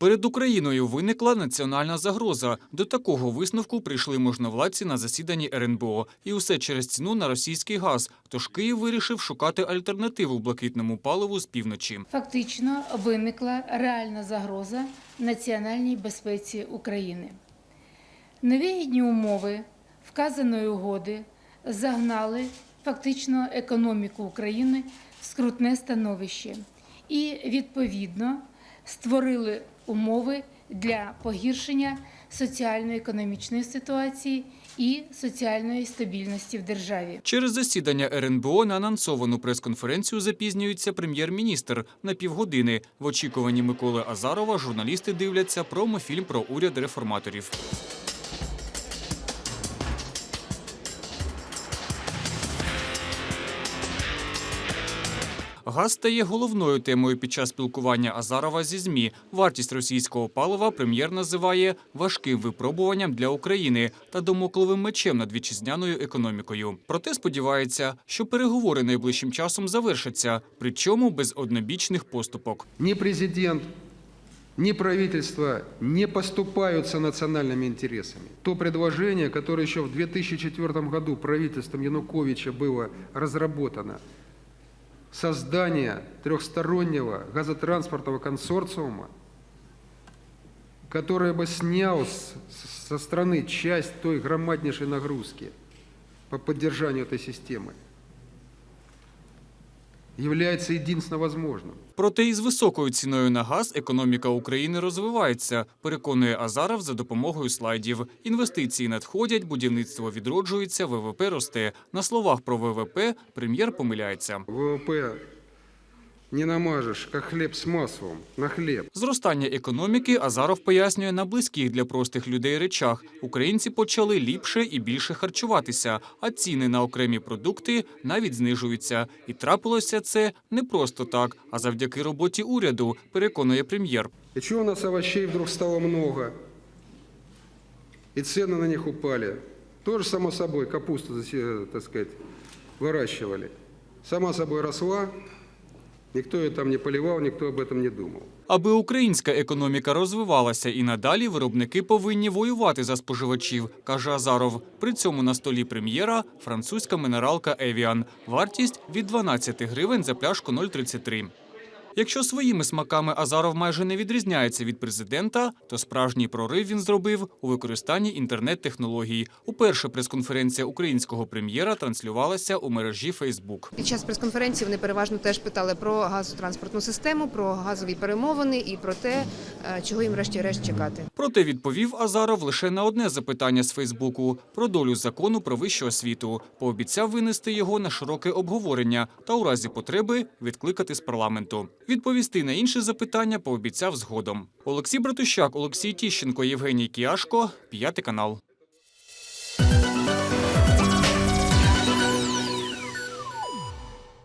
Перед Україною виникла національна загроза. До такого висновку прийшли можновладці на засіданні РНБО. І усе через ціну на російський газ. Тож Київ вирішив шукати альтернативу блакитному паливу з півночі. Фактично виникла реальна загроза національній безпеці України. Невигідні умови вказаної угоди загнали фактично економіку України в скрутне становище і, відповідно, створили умови для погіршення соціально-економічної ситуації і соціальної стабільності в державі. Через засідання РНБО на анонсовану прес-конференцію запізнюється прем'єр-міністр на півгодини. В очікуванні Миколи Азарова журналісти дивляться промофільм про уряд реформаторів. Газ стає головною темою під час спілкування Азарова зі ЗМІ. Вартість російського палива прем'єр називає важким випробуванням для України та домокливим мечем над вітчизняною економікою. Проте сподівається, що переговори найближчим часом завершаться, причому без однобічних поступок. Ни президент, ни правительство не поступаются национальными интересами. То предложение, которое еще в 2004 году правительством Януковича было разработано, создание трехстороннего газотранспортного консорциума, который бы снял с- со страны часть той громаднейшей нагрузки по поддержанию этой системы, является единственно возможным. Проте із високою ціною на газ економіка України розвивається, переконує Азаров за допомогою слайдів. Інвестиції надходять, будівництво відроджується, ВВП росте. На словах про ВВП прем'єр помиляється. ВВП не намажешь, как хлеб с маслом, на хлеб. Зростання економіки Азаров пояснює на близьких для простих людей речах. Українці почали ліпше і більше харчуватися, а ціни на окремі продукти навіть знижуються. І трапилося це не просто так, а завдяки роботі уряду, переконує прем'єр. И чего у нас овощей вдруг стало много? И цены на них упали. Тоже, само собой, капусту, так сказать, выращивали. Сама собой росла, никто її там не полівав, ніхто об этом не думав. Аби українська економіка розвивалася і надалі, виробники повинні воювати за споживачів, каже Азаров. При цьому на столі прем'єра французька минералка Евіан. Вартість від 12 гривень за пляшку 0,33. Якщо своїми смаками Азаров майже не відрізняється від президента, то справжній прорив він зробив у використанні інтернет-технологій. Уперше прес-конференція українського прем'єра транслювалася у мережі Фейсбук. Під час прес-конференції вони переважно теж питали про газотранспортну систему, про газові перемовини і про те, е, чого їм врешті-решт чекати. Проте відповів Азаров лише на одне запитання з Фейсбуку про долю закону про вищу освіту. Пообіцяв винести його на широке обговорення та у разі потреби відкликати з парламенту. Відповісти на інші запитання пообіцяв згодом. Олексій Братущак, Олексій Тіщенко, Євгеній Кіашко, п'ятий канал.